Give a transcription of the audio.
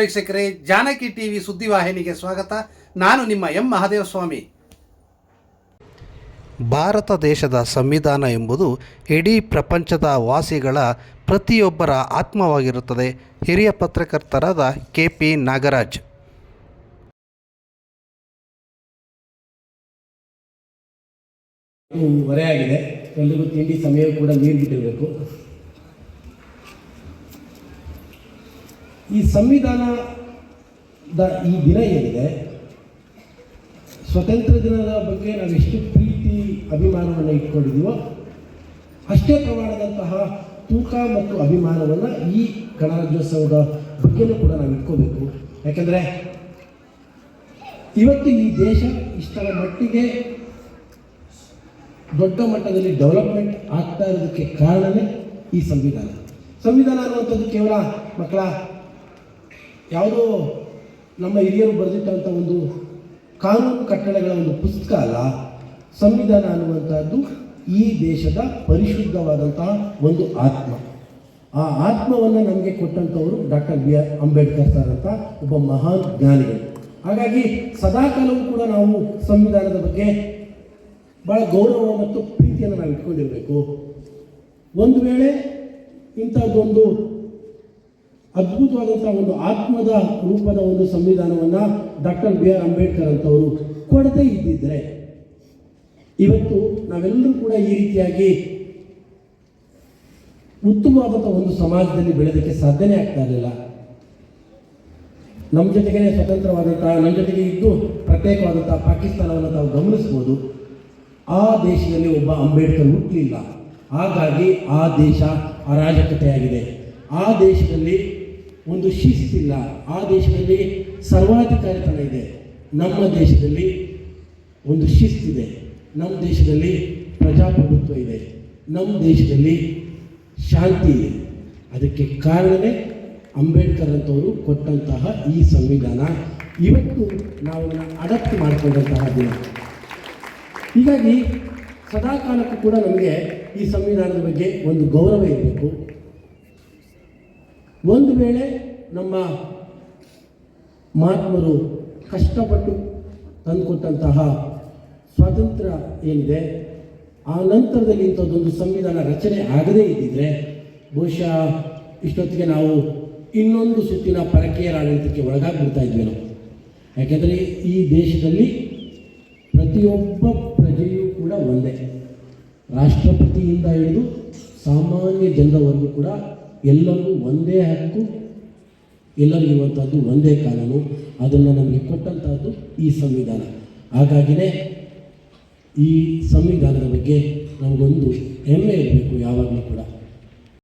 ವೀಕ್ಷಕರೇ ಜಾನಕಿ ಟಿವಿ ಸುದ್ದಿವಾಹಿನಿಗೆ ಸ್ವಾಗತ. ನಾನು ನಿಮ್ಮ ಎಂ ಮಹಾದೇವ ಸ್ವಾಮಿ ಭಾರತ ದೇಶದ ಸಂವಿಧಾನ ಎಂಬುದು ಇಡೀ ಪ್ರಪಂಚದ ವಾಸಿಗಳ ಪ್ರತಿಯೊಬ್ಬರ ಆತ್ಮವಾಗಿರುತ್ತದೆ. ಹಿರಿಯ ಪತ್ರಕರ್ತರಾದ ಕೆ ಪಿ ನಾಗರಾಜ್ ಹೊರೆಯಾಗಿದೆ. ಎಲ್ರಿಗೂ ತಿಂಡಿ ಸಮಯ ಕೂಡ ನೀರು ಬಿಟ್ಟಿರಬೇಕು ಈ ಸಂವಿಧಾನದ ಈ ದಿನ ಏನಿದೆ? ಸ್ವತಂತ್ರ ದಿನದ ಬಗ್ಗೆ ನಾವು ಎಷ್ಟು ಪ್ರೀತಿ, ಅಭಿಮಾನವನ್ನು ಇಟ್ಕೊಂಡಿದ್ದೀವೋ, ಅಷ್ಟೇ ಪ್ರಮಾಣದಂತಹ ತೂಕ ಮತ್ತು ಅಭಿಮಾನವನ್ನು ಈ ಗಣರಾಜ್ಯೋತ್ಸವದ ಬಗ್ಗೆನೂ ಕೂಡ ನಾವು ಇಟ್ಕೋಬೇಕು. ಯಾಕೆಂದರೆ ಇವತ್ತು ಈ ದೇಶ ಇಷ್ಟರ ಮಟ್ಟಿಗೆ ದೊಡ್ಡ ಮಟ್ಟದಲ್ಲಿ ಡೆವಲಪ್ಮೆಂಟ್ ಆಗ್ತಾ ಇರೋದಕ್ಕೆ ಕಾರಣವೇ ಈ ಸಂವಿಧಾನ. ಸಂವಿಧಾನ ಅನ್ನುವಂಥದ್ದು ಕೇವಲ ಮಕ್ಕಳ ಯಾವುದೋ ನಮ್ಮ ಹಿರಿಯರು ಬರೆದಿಟ್ಟಂಥ ಒಂದು ಕಾನೂನು ಕಟ್ಟಳೆಗಳ ಒಂದು ಪುಸ್ತಕ ಅಲ್ಲ, ಸಂವಿಧಾನ ಅನ್ನುವಂಥದ್ದು ಈ ದೇಶದ ಪರಿಶುದ್ಧವಾದಂತಹ ಒಂದು ಆತ್ಮ. ಆ ಆತ್ಮವನ್ನು ನಮಗೆ ಕೊಟ್ಟಂಥವರು doctor B R Ambedkar sir ಅಂತ ಒಬ್ಬ ಮಹಾನ್ ಜ್ಞಾನಿಗಳು. ಹಾಗಾಗಿ ಸದಾಕಾಲವೂ ಕೂಡ ನಾವು ಸಂವಿಧಾನದ ಬಗ್ಗೆ ಭಾಳ ಗೌರವ ಮತ್ತು ಪ್ರೀತಿಯನ್ನು ನಾವು ಇಟ್ಕೊಂಡಿರಬೇಕು ಒಂದು ವೇಳೆ ಇಂಥದ್ದೊಂದು ಅದ್ಭುತವಾದಂಥ ಒಂದು ಆತ್ಮದ ರೂಪದ ಒಂದು ಸಂವಿಧಾನವನ್ನು ಡಾಕ್ಟರ್ ಬಿ ಆರ್ ಅಂಬೇಡ್ಕರ್ ಅಂತವರು ಕೊಡದೇ ಇದ್ದಿದ್ರೆ. ಇವತ್ತು ನಾವೆಲ್ಲರೂ ಕೂಡ ಈ ರೀತಿಯಾಗಿ ಉತ್ತಮವಾದಂಥ ಒಂದು ಸಮಾಜದಲ್ಲಿ ಬೆಳೆದಕ್ಕೆ ಸಾಧ್ಯನೇ ಆಗ್ತಾ ಇರಲಿಲ್ಲ. ನಮ್ಮ ಜೊತೆಗೇ ಸ್ವತಂತ್ರವಾದಂತಹ ನಮ್ಮ ಜೊತೆಗೆ ಇದ್ದು ಪ್ರತ್ಯೇಕವಾದಂತಹ ಪಾಕಿಸ್ತಾನವನ್ನು ನಾವು ಗಮನಿಸ್ಬೋದು. ಆ ದೇಶದಲ್ಲಿ ಒಬ್ಬ ಅಂಬೇಡ್ಕರ್ ಹುಟ್ಟಲಿಲ್ಲ ಹಾಗಾಗಿ ಆ ದೇಶ ಅರಾಜಕತೆಯಾಗಿದೆ. ಆ ದೇಶದಲ್ಲಿ ಒಂದು ಶಿಸ್ತಿಲ್ಲ. ಆ ದೇಶದಲ್ಲಿ ಸರ್ವಾಧಿಕಾರಿತನ ಇದೆ. ನಮ್ಮ ದೇಶದಲ್ಲಿ ಒಂದು ಶಿಸ್ತಿದೆ. ನಮ್ಮ ದೇಶದಲ್ಲಿ ಪ್ರಜಾಪ್ರಭುತ್ವ ಇದೆ. ನಮ್ಮ ದೇಶದಲ್ಲಿ ಶಾಂತಿ ಇದೆ. ಅದಕ್ಕೆ ಕಾರಣವೇ ಅಂಬೇಡ್ಕರ್ ಅಂತವರು ಕೊಟ್ಟಂತಹ ಈ ಸಂವಿಧಾನ. ಇವತ್ತು ನಾವು ಅಡಪ್ಟ್ ಮಾಡಿಕೊಂಡಂತಹ ದಿನ. ಹೀಗಾಗಿ ಸದಾಕಾಲಕ್ಕೂ ಕೂಡ ನಮಗೆ ಈ ಸಂವಿಧಾನದ ಬಗ್ಗೆ ಒಂದು ಗೌರವ ಇರಬೇಕು. ಒಂದು ವೇಳೆ ನಮ್ಮ ಮಹಾತ್ಮರು ಕಷ್ಟಪಟ್ಟು ತಂದುಕೊಟ್ಟಂತಹ ಸ್ವಾತಂತ್ರ್ಯ ಏನಿದೆ, ಆ ನಂತರದಲ್ಲಿ ಇಂಥದ್ದೊಂದು ಸಂವಿಧಾನ ರಚನೆ ಆಗದೇ ಇದ್ದಿದ್ರೆ ಬಹುಶಃ ಇಷ್ಟೊತ್ತಿಗೆ ನಾವು ಇನ್ನೊಂದು ಸುತ್ತಿನ ಪರಕೀಯರ ಆಡಳಿತಕ್ಕೆ ಒಳಗಾಗ್ಬಿಡ್ತಾ ಇದ್ವಿ ನಾವು ಯಾಕೆಂದರೆ ಈ ದೇಶದಲ್ಲಿ ಪ್ರತಿಯೊಬ್ಬ ಪ್ರಜೆಯೂ ಕೂಡ ಒಂದೇ. ರಾಷ್ಟ್ರಪತಿಯಿಂದ ಹಿಡಿದು ಸಾಮಾನ್ಯ ಜನರವರೆಗೂ ಕೂಡ ಎಲ್ಲರಿಗೂ ಒಂದೇ ಹಕ್ಕು ಎಲ್ಲರಿಗಿರುವಂಥದ್ದು ಒಂದೇ ಕಾನೂನು. ಅದನ್ನು ನಮಗೆ ಕೊಟ್ಟಂತಹದ್ದು ಈ ಸಂವಿಧಾನ. ಹಾಗಾಗಿನೇ ಈ ಸಂವಿಧಾನದ ಬಗ್ಗೆ ನಮಗೊಂದು ಹೆಮ್ಮೆ ಇರಬೇಕು ಯಾವಾಗಲೂ ಕೂಡ.